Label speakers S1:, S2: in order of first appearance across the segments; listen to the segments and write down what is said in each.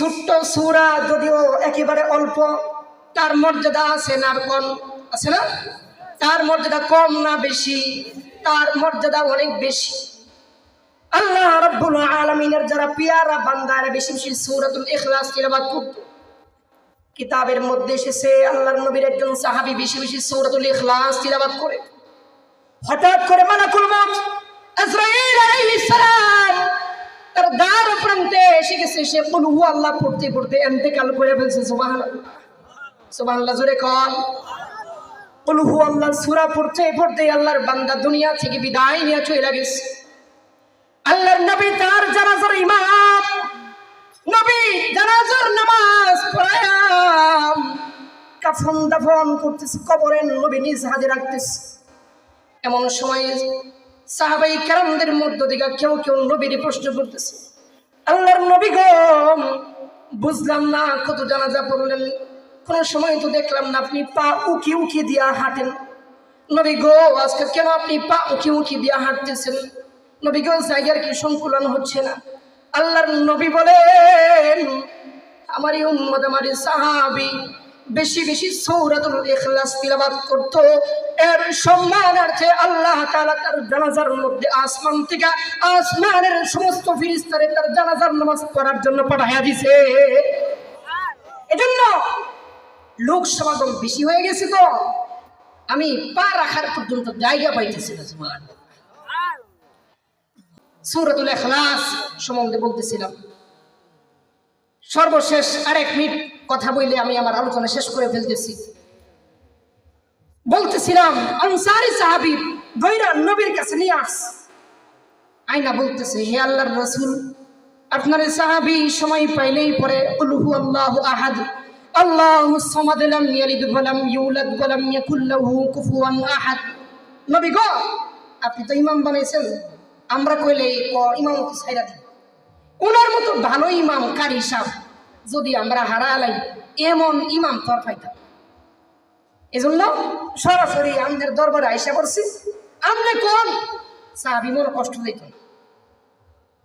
S1: ছোট্ট সুরা যদিও একেবারে অল্প, তার মর্যাদা আছে না কম? আছে না? তার মর্যাদা কম না বেশি? তার মর্যাদা অনেক বেশি। আল্লাহ রাব্বুল আলামিনের যারা পিয়ারা বান্দারা বেশি বেশি সূরাতুল ইখলাস, তিলাওয়াত করত। কিতাবের মধ্যে এসেছে, আল্লাহর নবীর একজন সাহাবি বেশি বেশি সূরাতুল ইখলাস, তিলাওয়াত করে। হঠাৎ করে মালাকুল এসে গেছে, সে কুল হু আল্লাহ, পড়তে পড়তে ইন্তেকাল করে ফেলছে, সুবহানাল্লাহ। জোরে কুল আল্লাহ, সূরা পড়তে পড়তে আল্লাহর বান্দা দুনিয়া থেকে বিদায় নিয়ে চলে গেছে। আল্লাহর নবী তার জানাজার ইমাম, নবী নামাজ কাফন দাফন করতেছে, কবরের নবী নিজ রাখতেছে। এমন সময় সাহাবাই কেরামদের মধ্য থেকে কেউ কেউ নবীর প্রশ্ন করতেছে আল্লাহর নবী গো। বুঝলাম না, কত জানাজা পড়লেন। কোন সময় তো দেখলাম না আপনি পা উকি উকি দিয়া হাঁটেন। নবী গো, আজকে কেন আপনি পা উকি উকি দিয়া হাঁটতেছেন? নবী গো, জায়গার কি সংকুলন হচ্ছে না? আল্লাহর নবী বলেন আমার উম্মদ আমার সাহাবি বেশি বেশি সৌরাতুল ইখলাস তিলাবাত করত। এর সম্মানার্থে আল্লাহ তাআলা তার জানাজার মধ্যে আসমান থেকে আসমানের সমস্ত ফিরিস্তারে তার জানাজার নামাজ পড়ার জন্য পাঠাইয়া দিছে। এজন্য লোক সমাগম বেশি হয়ে গেছে তো। আমি পা রাখার পর্যন্ত জায়গা পাইতেছি না, সুবহানাল্লাহ। সূরাতুল ইখলাস সম্বন্ধে বলতেছিলাম। সর্বশেষ আরেক মিনিট কথা বললে আমি আমার আলোচনা শেষ করে ফেলতেছি। বলতেছিলাম, আনসারি সাহাবি গৈরা নবীর কাছে নিয়ে আস। আইনা বলতেছে, হে আল্লাহর রসুল, আপনার সাহাবি সময় পাইলেই পরে উলহু আল্লাহু আহাদ। আল্লাহু সামাদ লাম ইয়ালিদ ওয়া লাম ইউলাদ ওয়া লাম ইয়াকুল লাহু কুফুয়ান আহাদ। নবী গো, আপনি তো ইমাম বানাইছেন। আমরা কইলে ইমাম কি ছাইরা দিই ওনার মতো ভালো ইমাম কারি সাহ যদি আমরা হারা হারালাই, এমন ইমাম তোর পাইতাম। এজন্য সরাসরি আমাদের দরবারে আইসা করছি আমনে কোন? সাহাবি মনে কষ্ট দিত।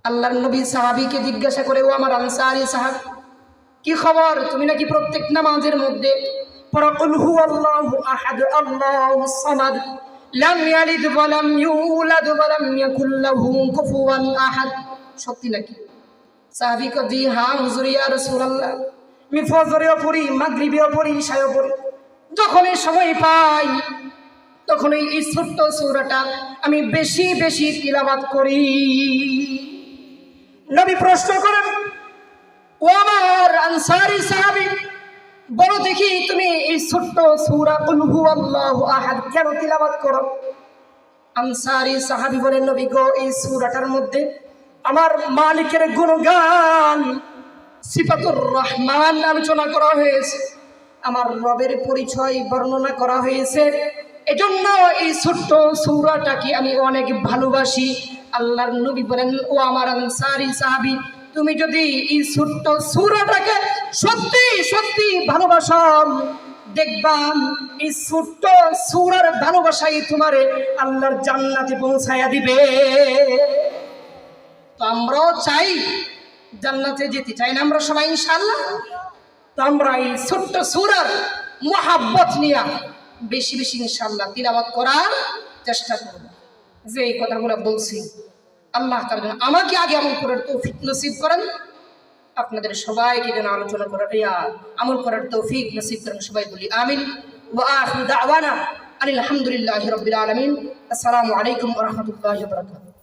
S1: আল্লাহর নবী সাহাবিকে জিজ্ঞাসা করে, ও আমার আনসারি সাহাব, কি খবর? তুমি নাকি প্রত্যেক নামাজের মধ্যে সত্যি নাকি? সাহাবি কো, জি হ্যাঁ হুজুর, ইয়া রাসূলুল্লাহ। আমি ফজরেও পড়ি মাগরিবেও পড়ি ইশায়ও পড়ি। যখনই সময় পাই তখন এই ছোট্ট সূরাটা আমি বেশি বেশি তিলাবাত করি। নবী প্রশ্ন করেন, ও আমার আনসারি সাহাবী, বলো দেখি তুমি এই ছোট্ট সূরা কুল হুয়াল্লাহু আহাদ কেন তিলাবাত করো? আনসারি সাহাবী বলেন, নবী গো, এই সূরাটার মধ্যে আমার মালিকের গুণগান সিফাতুর রহমান আলোচনা করা হয়েছে। আমার রবের পরিচয় বর্ণনা করা হয়েছে। এজন্য এই ছোট্ট সৌরাটাকে আমি অনেক ভালোবাসি। আল্লাহর নবী বলেন, ও আমার আনসারি সাহাবি, তুমি যদি এই ছোট্ট সূরাটাকে সত্যি সত্যি ভালোবাসো দেখবাম এই ছোট্ট সূরার ভালোবাসাই তোমারে আল্লাহর জান্নাতে পৌঁছায়া দিবে। তো আমরাও চাই জান্নাতে যেতে। চাই না আমরা সবাই ইনশাল্লাহ তো আমরা এই ছোট্ট সুরার মহাব্বত নিয়ে বেশি বেশি ইনশাল্লাহ তিলাবাত করার চেষ্টা করব। যে এই কথাগুলো বলছি, আল্লাহ তাআলা যেন আমাকে আগে আমল করার তৌফিক নসিব করেন। আপনাদের সবাইকে যেন আলোচনা করার, ইয়া, আমল করার তৌফিক নসিব করেন, সবাই বলি আমিন। আলহামদুলিল্লাহি রাব্বিল আলামিন। আসসালামু আলাইকুম রাহমাতুল্লাহি ওয়া বারাকাতুহু।